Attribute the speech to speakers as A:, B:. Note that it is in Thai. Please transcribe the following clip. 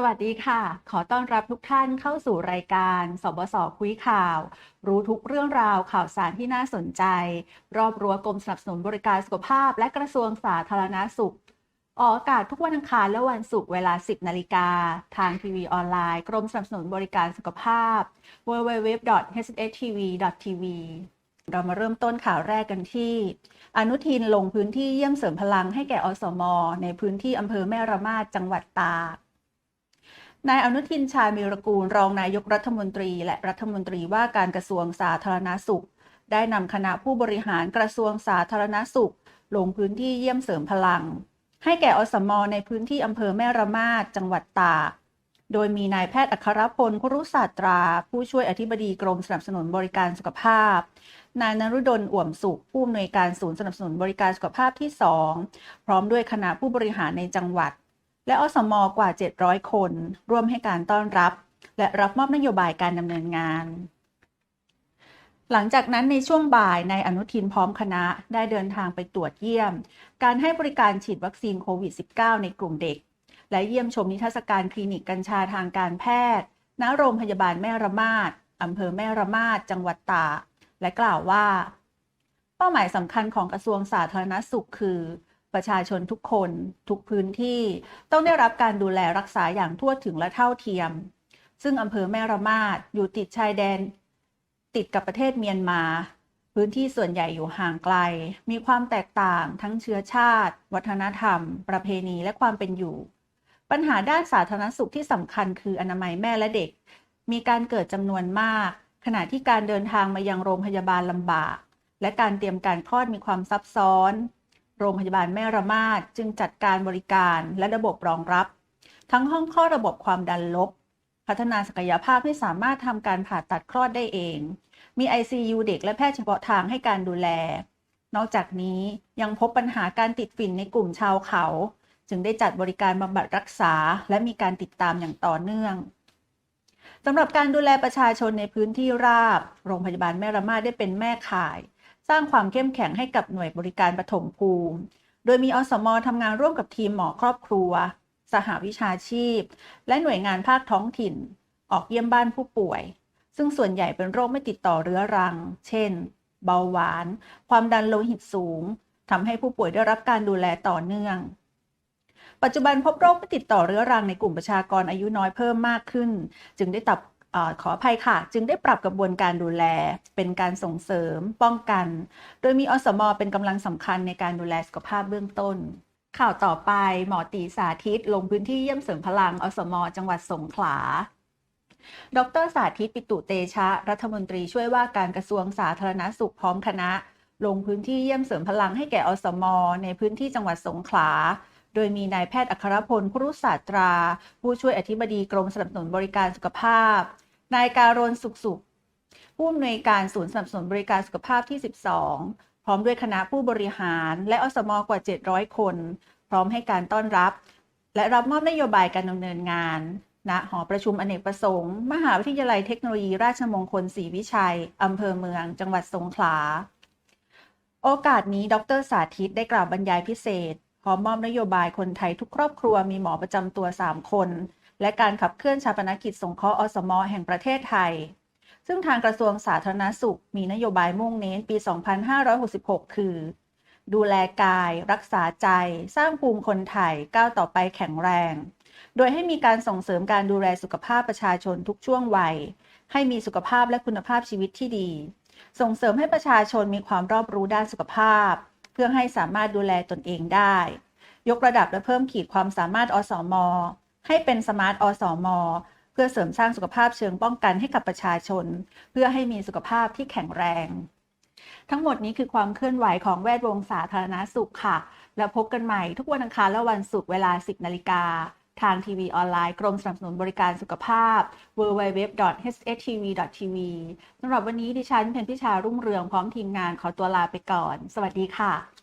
A: สวัสดีค่ะ ขอต้อนรับทุกท่านเข้าสู่รายการ สบส คุยข่าว รู้ทุกเรื่องราวข่าวสารที่น่าสนใจ รอบรั้วกรมสนับสนุนบริการสุขภาพ และกระทรวงสาธารณาสุข ออกอากาศทุกวันอังคารและวันศุกร์เวลา 10 นาฬิกา ทางทีวีออนไลน์ กรมสนับสนุนบริการสุขภาพ www.hstv.tv เรามาเริ่มต้นข่าวแรกกันที่ อนุทินลงพื้นที่เยี่ยมเสริมพลังให้แก่อสม ในพื้นที่อำเภอแม่ระมาดจังหวัดตาก นายอนุทินชาญมีรกูล รองนายกรัฐมนตรี และรัฐมนตรีว่าการกระทรวงสาธารณาสุข ได้นำคณะผู้บริหารกระทรวงสาธารณาสุข ลงพื้นที่เยี่ยมเสริมพลัง ให้แก่อสมในพื้นที่อำเภอแม่ระมาดจังหวัดตากโดยมีนายแพทย์อัครพลคุรุศาสตรา ผู้ช่วยอธิบดีกรมสนับสนุนบริการสุขภาพ นายนรุดลอ่วมสุข ผู้อำนวยการศูนย์สนับสนุนบริการสุขภาพที่ 2 พร้อมด้วยคณะผู้บริหารในจังหวัด และอสมกว่า 700 คน ร่วมให้การต้อนรับ และรับมอบนโยบายการดำเนินงาน หลังจากนั้นในช่วงบ่ายนายอนุทินพร้อมคณะได้เดินทางไปตรวจเยี่ยม การให้บริการฉีดวัคซีนโควิด -19 ในกลุ่มเด็ก และเยี่ยมชมนิทรรศการคลินิกกัญชาทางการแพทย์ ณ โรงพยาบาลแม่ระมาดอำเภอแม่ระมาดจังหวัดตากและกล่าวว่า เป้าหมายสำคัญของกระทรวงสาธารณสุขคือ ประชาชนทุกคน ทุกพื้นที่ต้องได้รับการดูแลรักษาอย่างทั่วถึงและเท่าเทียม ซึ่งอำเภอแม่ระมาดอยู่ติดชายแดน ติดกับประเทศเมียนมา พื้นที่ส่วนใหญ่อยู่ห่างไกล มีความแตกต่างทั้งเชื้อชาติ วัฒนธรรม ประเพณีและความเป็นอยู่ ปัญหาด้านสาธารณสุขที่สำคัญคืออนามัยแม่และเด็ก มีการเกิดจำนวนมาก ขณะที่การเดินทางมายังโรงพยาบาลลำบาก และการเตรียมการคลอดมีความซับซ้อน โรงพยาบาลแม่ระมาดจึงจัดการบริการและระบบรองรับ ทั้งห้องคลอดระบบความดันลบ พัฒนาศักยภาพให้สามารถทำการผ่าตัดคลอดได้เอง มี ICU เด็กและแพทย์เฉพาะทางให้การดูแล นอกจากนี้ยังพบปัญหาการติดฝิ่นในกลุ่มชาวเขา จึงได้จัดบริการบำบัดรักษา และมีการติดตามอย่างต่อเนื่องสำหรับการดูแลประชาชนในพื้นที่ราบ โรงพยาบาลแม่ระมาดได้เป็นแม่ข่าย สร้างความเข้มแข็งให้กับหน่วยบริการปฐมภูมิ โดยมีอสมทำงานร่วมกับทีมหมอครอบครัว สหวิชาชีพ และหน่วยงานภาคท้องถิ่น ออกเยี่ยมบ้านผู้ป่วย ซึ่งส่วนใหญ่เป็นโรคไม่ติดต่อเรื้อรัง เช่น เบาหวาน ความดันโลหิตสูงทำให้ผู้ป่วยได้รับการดูแลต่อเนื่อง ปัจจุบันพบโรคไม่ติดต่อเรื้อรังในกลุ่มประชากรอายุน้อยเพิ่มมากขึ้น จึงได้ตับ ขออภัยค่ะ จึงได้ปรับกระบวนการดูแล เป็นการส่งเสริม ป้องกัน โดยมีอสมเป็นกำลังสำคัญในการดูแลสุขภาพเบื้องต้น ข่าวต่อไปหมอตีสาธิต ลงพื้นที่เยี่ยมเสริมพลังอสม จังหวัดสงขลาดรสาธิตปิตุเตชะ รัฐมนตรีช่วยว่าการกระทรวงสาธารณสุขพร้อมคณะ ลงพื้นที่เยี่ยมเสริมพลังให้แก่อสม ในพื้นที่จังหวัดสงขลา โดยมีนายแพทย์อัครพลครุศาสตรา ผู้ช่วยอธิบดีกรมสนับสนุนบริการสุขภาพ นายการนสุขสุข ผู้อำนวยการศูนย์สนับสนุนบริการสุขภาพที่ 12 พร้อมด้วยคณะผู้บริหาร และอสมกว่า 700 คน พร้อมให้การต้อนรับ และรับมอบนโยบายการดำเนินงานณหอประชุมอเนกประสงค์ มหาวิทยาลัยเทคโนโลยีราชมงคลศรีวิชัย อำเภอเมือง จังหวัดสงขลา โอกาสนี้ ดรสาธิตได้กล่าวบรรยายพิเศษ ร้อมมอบนโยบายคนไทยทุกครอบครัวมีหมอประจำตัว 3 คน และการขับเคลื่อนชาปนกิจสงเคราะห์อสมแห่งประเทศไทย ซึ่งทางกระทรวงสาธารณสุข มีนโยบายมุ่งเน้นปี 2566 คือ ดูแลกาย รักษาใจ สร้างภูมิคนไทยก้าวต่อไปแข็งแรง โดยให้มีการส่งเสริมการดูแลสุขภาพประชาชนทุกช่วงวัย ให้มีสุขภาพและคุณภาพชีวิตที่ดี ส่งเสริมให้ประชาชนมีความรอบรู้ด้านสุขภาพ พื่อให้สามารถดูแลตนเองได้ ยกระดับและเพิ่มขีดความสามารถอสมอให้เป็นสมาร์ทอสมอเพื่อเสริมสร้างสุขภาพเชิงป้องกันให้กับประชาชน เพื่อให้มีสุขภาพที่แข็งแรง ทั้งหมดนี้คือความเคลื่อนไหวของแวดวงสาธารณสุขค่ะ แล้วพบกันใหม่ทุกวันอังคารและวันศุกร์เวลา 10นาฬิกา ทางทีวีออนไลน์กรมสนับสนุนบริการสุขภาพ www.hstv.tv สำหรับวันนี้ดิฉันเพนพิชารุ่งเรืองพร้อมทีมงานขอตัวลาไปก่อน สวัสดีค่ะ